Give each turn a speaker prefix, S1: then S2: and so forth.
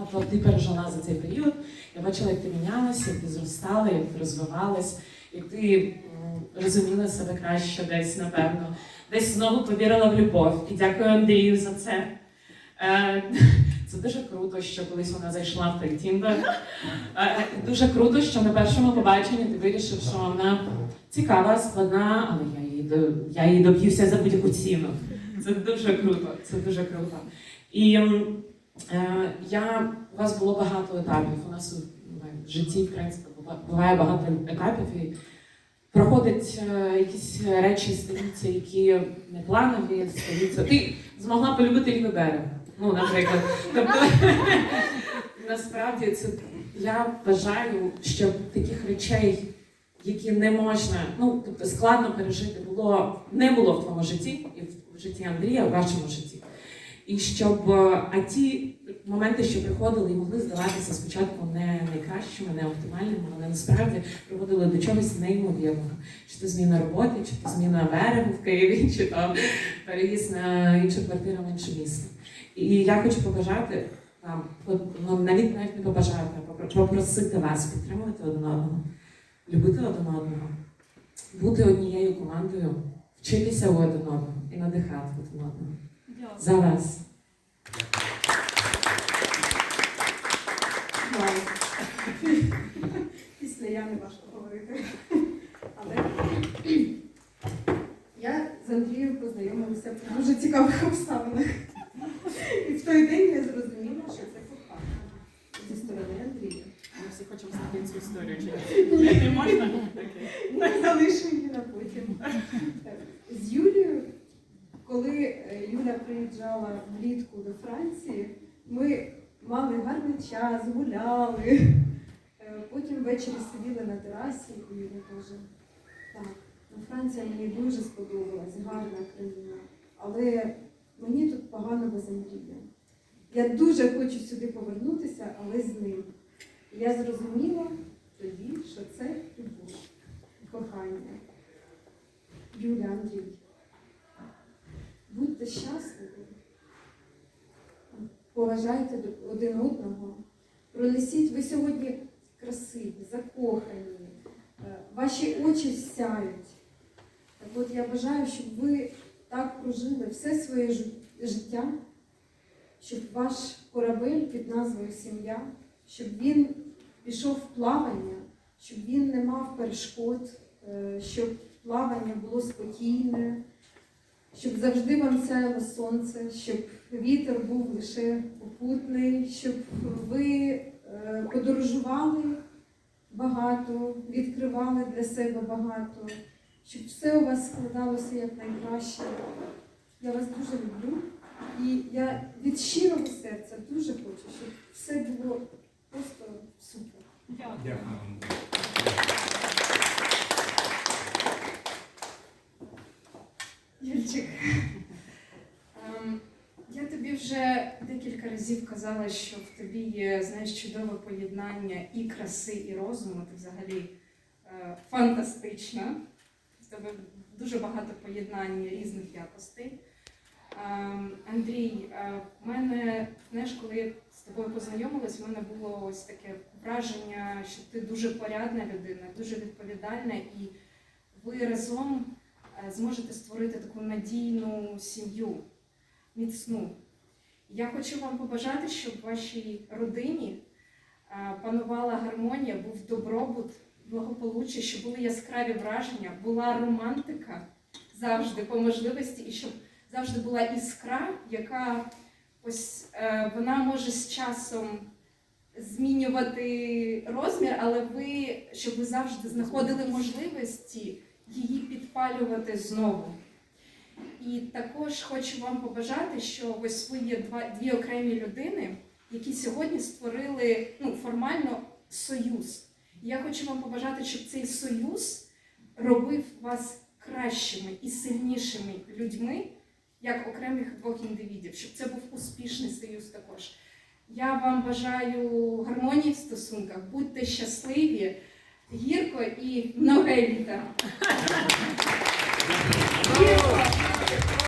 S1: багато ти пережила за цей період. Я бачила, як ти мінялася, як ти зростала, як ти розвивалась, як ти розуміла себе краще десь, напевно. Десь знову повірила в любов. І дякую Андрію за це. Е, Це дуже круто, що колись вона зайшла в той Тіндер. Е, Дуже круто, що на першому побаченні ти вирішив, що вона цікава, складна, але я її, я її доб'юся за будь-яку ціну. Це дуже круто, це дуже круто. І я, у вас було багато етапів. У нас у- в житті, в принципі, буває багато етапів. І проходять е, якісь речі, стаються, які не планові, стаються. Ти змогла полюбити лівий берег. Ну, наприклад. Тобто, насправді це я вважаю, що таких речей, які не можна, ну тобто складно пережити, було не було в твоєму житті і в житті Андрія, в вашому житті. І щоб е, а ті моменти, що приходили і могли здаватися спочатку не найкращими, не оптимальними, але насправді приводили до чогось неймовірного. Чи то зміна роботи, чи то зміна берегу в Києві, чи то переїзд на іншу квартиру в інше місце. І я хочу побажати вам, ну навіть навіть не побажати, а попросити вас підтримувати один одного, любити один одного, бути однією командою, вчитися у один одного і надихати один одного. За вас.
S2: Після Яни важко говорити. Але я з Андрієм познайомилася в дуже цікавих обставинах. І в той день я зрозуміла, що це кохання зі сторони Андрія.
S1: Ми всі хочемо знати цю історію. Чи не можна?
S2: Ми залишимо її на потім. З Юлією, коли е, Юля приїжджала влітку до Франції, ми мали гарний час, гуляли. Е, Потім ввечері сиділи на терасі, і Юля каже, так, ну, Франція мені дуже сподобалась, гарна країна, але мені тут погано без Андрія. Я дуже хочу сюди повернутися, але з ним. Я зрозуміла тоді, що це любов кохання. Юля, Андрій, будьте щасливі, поважайте один одного, пронесіть ви сьогодні красиві, закохані, е, ваші очі сяють. Так от я бажаю, щоб ви так прожили все своє життя, щоб ваш корабель під назвою Сім'я, щоб він пішов в плавання, щоб він не мав перешкод, е, щоб плавання було спокійне, щоб завжди вам сяяло сонце, щоб вітер був лише попутний, щоб ви е, подорожували багато, відкривали для себе багато, щоб все у вас складалося як найкраще. Я вас дуже люблю. І я від щирого серця дуже хочу, щоб все було просто супер.
S3: Дякую.
S4: Юрчик, ем, я тобі вже декілька разів казала, що в тобі є знаєш, чудове поєднання і краси, і розуму. Ти взагалі е, фантастична. В тебе дуже багато поєднань різних якостей. Ем, Андрій, е, в мене, знаєш, коли я з тобою познайомилась, в мене було ось таке враження, що ти дуже порядна людина, дуже відповідальна, і ви разом зможете створити таку надійну сім'ю, міцну. Я хочу вам побажати, щоб в вашій родині е, панувала гармонія, був добробут, благополуччя, щоб були яскраві враження, була романтика завжди по можливості, і щоб завжди була іскра, яка ось е, вона може з часом змінювати розмір, але ви, щоб ви завжди знаходили можливості її підпалювати знову. І також хочу вам побажати, що ось ви є два, дві окремі людини, які сьогодні створили ну, формально союз. Я хочу вам побажати, щоб цей союз робив вас кращими і сильнішими людьми, як окремих двох індивідів, щоб це був успішний союз також. Я вам бажаю гармонії в стосунках, будьте щасливі, гірко і нове літа.